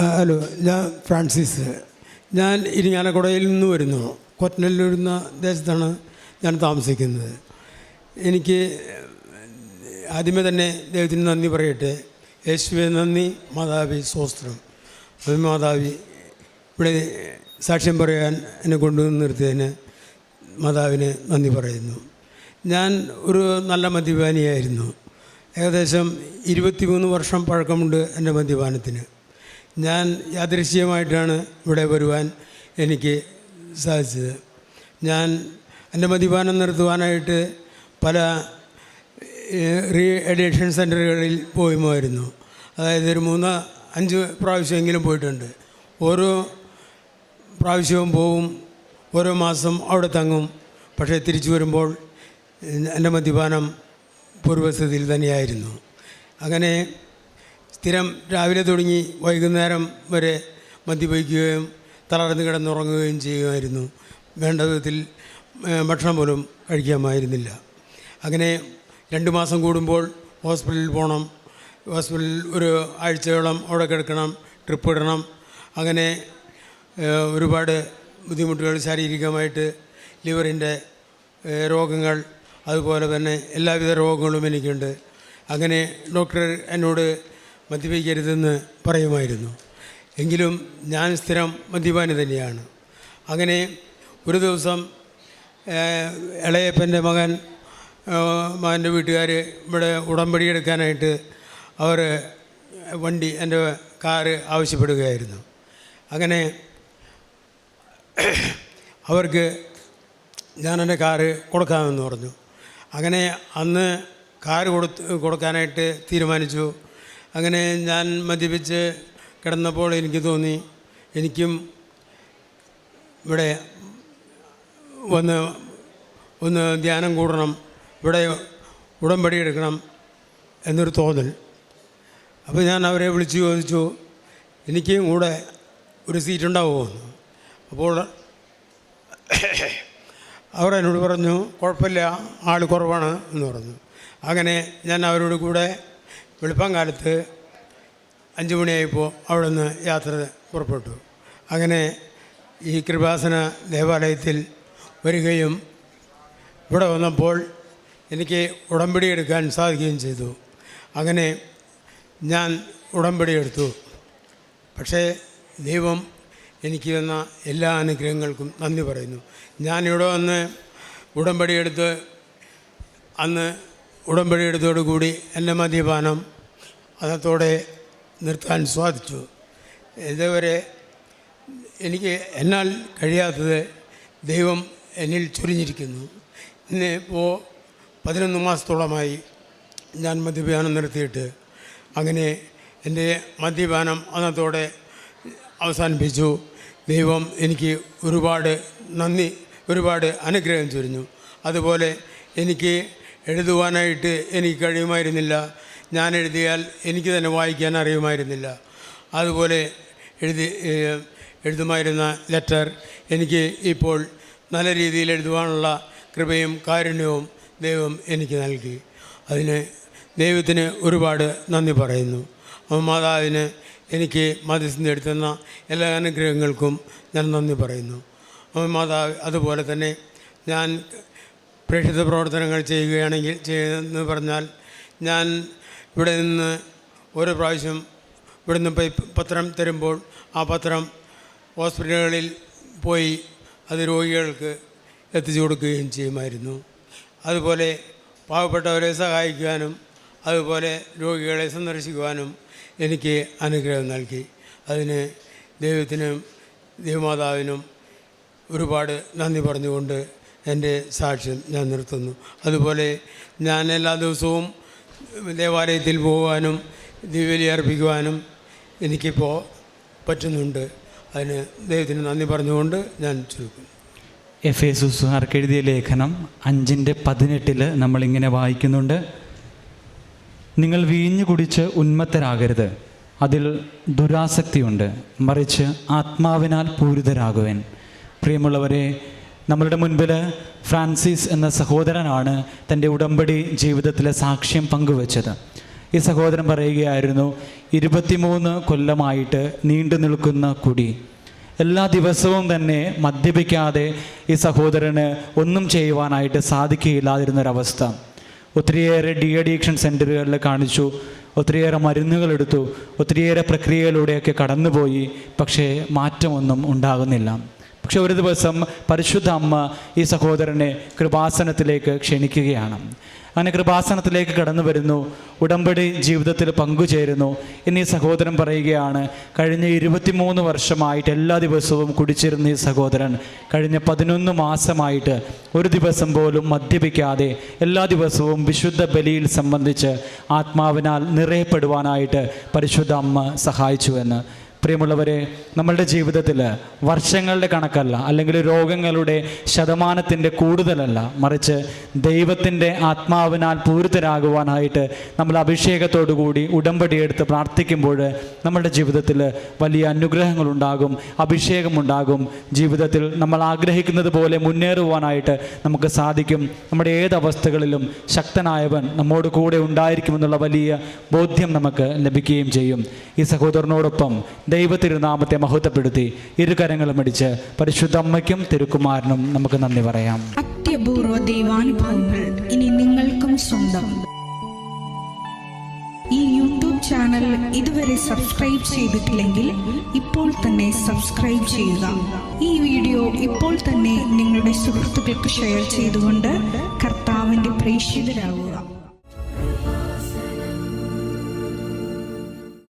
Hello ഞാൻ Francis. ഞാൻ ഇരിങ്ങാലക്കുടയിൽ നിന്ന് വരുന്നു. കൊറ്റനല്ലൂർ എന്ന ദേശത്താണ് ഞാൻ താമസിക്കുന്നത്. എനിക്ക് ആദ്യമേ തന്നെ ദൈവത്തിന് നന്ദി പറയട്ടെ. യേശുവെ നന്ദി മാതാവി സ്വസ്ത്രം. മാതാവി ഇവിടെ സാക്ഷ്യം പറയാൻ എന്നെ കൊണ്ടുവന്ന് നിർത്തിയതിന് മാതാവിന് നന്ദി പറയുന്നു. ഞാൻ ഒരു നല്ല മദ്യപാനിയായിരുന്നു. ഏകദേശം ഇരുപത്തിമൂന്ന് വർഷം പഴക്കമുണ്ട് എന്റെ മദ്യപാനത്തിന്. ഞാൻ യാദൃശ്യമായിട്ടാണ് ഇവിടെ വരുവാൻ എനിക്ക് സാധിച്ചത്. ഞാൻ എന്റെ മദ്യപാനം നിർത്തുവാനായിട്ട് പല റീ എഡിക്ഷൻ സെന്ററുകളിൽ പോയുമായിരുന്നു. അതായത് ഒരു മൂന്ന് അഞ്ച് പ്രാവശ്യമെങ്കിലും പോയിട്ടുണ്ട്. ഓരോ പ്രാവശ്യവും പോവും ഓരോ മാസം അവിടെ തങ്ങും. പക്ഷേ തിരിച്ചു വരുമ്പോൾ എന്റെ മദ്യപാനം പൂർവസ്ഥിതിയിൽ തന്നെയായിരുന്നു. അങ്ങനെ സ്ഥിരം രാവിലെ തുടങ്ങി വൈകുന്നേരം വരെ മദ്യപിക്കുകയും തളർന്ന് കിടന്നുറങ്ങുകയും ചെയ്യുമായിരുന്നു. വേണ്ട വിധത്തിൽ ഭക്ഷണം പോലും കഴിക്കാമായിരുന്നില്ല. അങ്ങനെ രണ്ട് മാസം കൂടുമ്പോൾ ഹോസ്പിറ്റലിൽ പോകണം ഹോസ്പിറ്റലിൽ ഒരു ആഴ്ചയോളം അവിടെ കിടക്കണം ട്രിപ്പ് ഇടണം. അങ്ങനെ ഒരുപാട് ബുദ്ധിമുട്ടുകൾ ശാരീരികമായിട്ട് ലിവറിന്റെ രോഗങ്ങൾ അതുപോലെ തന്നെ എല്ലാവിധ രോഗങ്ങളും എനിക്കുണ്ട്. അങ്ങനെ ഡോക്ടർ എന്നോട് മദ്യപിക്കരുതെന്ന് പറയുമായിരുന്നു. എങ്കിലും ഞാൻ സ്ഥിരം മദ്യപാനി തന്നെയാണ്. അങ്ങനെ ഒരു ദിവസം ഇളയപ്പന്റെ മകൻ മകന്റെ വീട്ടുകാർ ഇവിടെ ഉടമ്പടി എടുക്കാനായിട്ട് അവർ വണ്ടി എന്റെ കാറ് ആവശ്യപ്പെടുകയായിരുന്നു. അങ്ങനെ അവർക്ക് ഞാൻ എന്റെ കാറ് കൊടുക്കാമെന്ന് പറഞ്ഞു. അങ്ങനെ അന്ന് കാറ് കൊടുത്ത് കൊടുക്കാനായിട്ട് തീരുമാനിച്ചു. അങ്ങനെ ഞാൻ മദ്യപിച്ച് കിടന്നപ്പോൾ എനിക്ക് തോന്നി എനിക്കും ഇവിടെ വന്ന് ഒന്ന് ധ്യാനം കൂടണം ഇവിടെ ഉടമ്പടി എടുക്കണം എന്നൊരു തോന്നൽ. അപ്പോൾ ഞാൻ അവരെ വിളിച്ച് ചോദിച്ചു എനിക്കും കൂടെ ഒരു സീറ്റ് ഉണ്ടാവുമോ അപ്പോൾ അവർ എന്നോട് പറഞ്ഞു കുഴപ്പമില്ല ആൾ കുറവാണ് എന്ന് പറഞ്ഞു. അങ്ങനെ ഞാൻ അവരോട് കൂടെ വെളുപ്പം കാലത്ത് അഞ്ച് മണിയായപ്പോൾ അവിടെ നിന്ന് യാത്ര പുറപ്പെട്ടു. അങ്ങനെ ഈ കൃപാസന ദേവാലയത്തിൽ വരികയും ഇവിടെ വന്നപ്പോൾ എനിക്ക് ഉടമ്പടി എടുക്കാൻ സാധിക്കുകയും ചെയ്തു. അങ്ങനെ ഞാൻ ഉടമ്പടി എടുത്തു. പക്ഷേ ദൈവം എനിക്ക് തന്ന എല്ലാ അനുഗ്രഹങ്ങൾക്കും നന്ദി പറയുന്നു. ഞാനിവിടെ വന്ന് ഉടമ്പടി എടുത്ത് അന്ന് ഉടമ്പടി എടുത്തോടുകൂടി എന്റെ മദ്യപാനം അതത്തോടെ നിർത്താൻ സാധിച്ചു. ഇതുവരെ എനിക്ക് എന്നാൽ കഴിയാത്തത് ദൈവം എന്നിൽ ചൊരിഞ്ഞിരിക്കുന്നു. ഇന്ന് ഇപ്പോൾ പതിനൊന്ന് മാസത്തോളമായി ഞാൻ മദ്യപാനം നിർത്തിയിട്ട് അങ്ങനെ എന്റെ മദ്യപാനം അന്നത്തോടെ അവസാനിപ്പിച്ചു. ദൈവം എനിക്ക് ഒരുപാട് നന്ദി ഒരുപാട് അനുഗ്രഹം ചൊരിഞ്ഞു. അതുപോലെ എനിക്ക് എഴുതുവാനായിട്ട് എനിക്ക് കഴിയുമായിരുന്നില്ല. ഞാൻ എഴുതിയാൽ എനിക്ക് തന്നെ വായിക്കാൻ അറിയുമായിരുന്നില്ല. അതുപോലെ എഴുതി എഴുതുമായിരുന്ന ലെറ്റർ എനിക്ക് ഇപ്പോൾ നല്ല രീതിയിൽ എഴുതുവാനുള്ള കൃപയും കാരുണ്യവും ദൈവം എനിക്ക് നൽകി. അതിന് ദൈവത്തിന് ഒരുപാട് നന്ദി പറയുന്നു. അപ്പോൾ മാതാവിന് എനിക്ക് മധ്യസ്ഥ എടുത്തുന്ന എല്ലാ അനുഗ്രഹങ്ങൾക്കും ഞാൻ നന്ദി പറയുന്നു. അപ്പോൾ മാതാവ് അതുപോലെ തന്നെ ഞാൻ പ്രേക്ഷിത പ്രവർത്തനങ്ങൾ ചെയ്യുകയാണെങ്കിൽ ചെയ്യുമെന്ന് പറഞ്ഞാൽ ഞാൻ ഇവിടെ നിന്ന് ഓരോ പ്രാവശ്യം ഇവിടുന്ന് പൈ- പത്രം തരുമ്പോൾ ആ പത്രം ഹോസ്പിറ്റലുകളിൽ പോയി അത് രോഗികൾക്ക് എത്തിച്ചു കൊടുക്കുകയും ചെയ്യുമായിരുന്നു. അതുപോലെ പാവപ്പെട്ടവരെ സഹായിക്കുവാനും അതുപോലെ രോഗികളെ സന്ദർശിക്കുവാനും എനിക്ക് അനുഗ്രഹം നൽകി. അതിന് ദൈവത്തിനും ദൈവമാതാവിനും ഒരുപാട് നന്ദി പറഞ്ഞുകൊണ്ട് എന്റെ സാക്ഷ്യം ഞാൻ നിർത്തുന്നു. അതുപോലെ ഞാൻ എല്ലാ ദിവസവും ദേവാലയത്തിൽ പോകാനും ദിവ്യലി അർപ്പിക്കുവാനും എനിക്കിപ്പോൾ പറ്റുന്നുണ്ട്. അതിന് ദൈവത്തിന് നന്ദി പറഞ്ഞുകൊണ്ട് ഞാൻ ചുരുക്കുന്നു. എഫ് എ സുസുഹാർക്ക് ലേഖനം അഞ്ചിന്റെ പതിനെട്ടിൽ നമ്മളിങ്ങനെ വായിക്കുന്നുണ്ട്. നിങ്ങൾ വീഞ്ഞു കുടിച്ച് ഉന്മത്തരാകരുത്. അതിൽ ദുരാസക്തിയുണ്ട്. മറിച്ച് ആത്മാവിനാൽ പൂരിതരാകുവൻ. പ്രിയമുള്ളവരെ നമ്മളുടെ മുൻപിൽ ഫ്രാൻസിസ് എന്ന സഹോദരനാണ് തന്റെ ഉടമ്പടി ജീവിതത്തിലെ സാക്ഷ്യം പങ്കുവച്ചത്. ഈ സഹോദരൻ പറയുകയായിരുന്നു ഇരുപത്തിമൂന്ന് കൊല്ലമായിട്ട് നീണ്ടു നിൽക്കുന്ന കുടി. എല്ലാ ദിവസവും തന്നെ മദ്യപിക്കാതെ ഈ സഹോദരന് ഒന്നും ചെയ്യുവാനായിട്ട് സാധിക്കുകയില്ലാതിരുന്നൊരവസ്ഥ. ഒത്തിരിയേറെ ഡി അഡിക്ഷൻ സെന്ററുകളിൽ കാണിച്ചു ഒത്തിരിയേറെ മരുന്നുകൾ എടുത്തു ഒത്തിരിയേറെ പ്രക്രിയയിലൂടെയൊക്കെ കടന്നുപോയി പക്ഷേ മാറ്റമൊന്നും ഉണ്ടാകുന്നില്ല. പക്ഷെ ഒരു ദിവസം പരിശുദ്ധ അമ്മ ഈ സഹോദരനെ കൃപാസനത്തിലേക്ക് ക്ഷണിക്കുകയാണ്. അങ്ങനെ കൃപാസനത്തിലേക്ക് കടന്നു വരുന്നു. ഉടമ്പടി ജീവിതത്തിൽ പങ്കുചേരുന്നു. എന്നീ സഹോദരൻ പറയുകയാണ് കഴിഞ്ഞ ഇരുപത്തിമൂന്ന് വർഷമായിട്ട് എല്ലാ ദിവസവും കുടിച്ചിരുന്ന ഈ സഹോദരൻ കഴിഞ്ഞ പതിനൊന്ന് മാസമായിട്ട് ഒരു ദിവസം പോലും മദ്യപിക്കാതെ എല്ലാ ദിവസവും വിശുദ്ധ ബലിയിൽ സംബന്ധിച്ച് ആത്മാവിനാൽ നിറയപ്പെടുവാനായിട്ട് പരിശുദ്ധ അമ്മ സഹായിച്ചുവെന്ന് പ്രിയമുള്ളവരെ നമ്മളുടെ ജീവിതത്തിൽ വർഷങ്ങളുടെ കണക്കല്ല അല്ലെങ്കിൽ രോഗങ്ങളുടെ ശതമാനത്തിന്റെ കൂടുതലല്ല. മറിച്ച് ദൈവത്തിന്റെ ആത്മാവിനാൽ പൂരിതരാകുവാനായിട്ട് നമ്മൾ അഭിഷേകത്തോടു കൂടി ഉടമ്പടിയെടുത്ത് പ്രാർത്ഥിക്കുമ്പോൾ നമ്മളുടെ ജീവിതത്തിൽ വലിയ അനുഗ്രഹങ്ങളുണ്ടാകും അഭിഷേകമുണ്ടാകും. ജീവിതത്തിൽ നമ്മൾ ആഗ്രഹിക്കുന്നത് പോലെ മുന്നേറുവാനായിട്ട് നമുക്ക് സാധിക്കും. നമ്മുടെ ഏത് അവസ്ഥകളിലും ശക്തനായവൻ നമ്മോട് കൂടെ ഉണ്ടായിരിക്കുമെന്നുള്ള വലിയ ബോധ്യം നമുക്ക് ലഭിക്കുകയും ചെയ്യും. ഈ സഹോദരനോടൊപ്പം ദൈവ തിരുനാമത്തെ മഹത്വപ്പെടുത്തി ഇരുകരങ്ങളും അടിച്ച് പരിശുദ്ധ അമ്മയ്ക്കും തിരുക്കുമാരനും നമുക്ക് നന്ദി പറയാം. അത്യപൂർവ ദൈവാനുഭവങ്ങൾ ഇനി നിങ്ങൾക്കും സ്വന്തം. ഈ യൂട്യൂബ് ചാനൽ ഇതുവരെ സബ്സ്ക്രൈബ് ചെയ്തിട്ടില്ലെങ്കിൽ ഇപ്പോൾ തന്നെ സബ്സ്ക്രൈബ് ചെയ്യുക. ഈ വീഡിയോ ഇപ്പോൾ തന്നെ നിങ്ങളുടെ സുഹൃത്തുക്കൾക്ക് ഷെയർ ചെയ്തുകൊണ്ട് കർത്താവിന്റെ പ്രേക്ഷിതരാകുക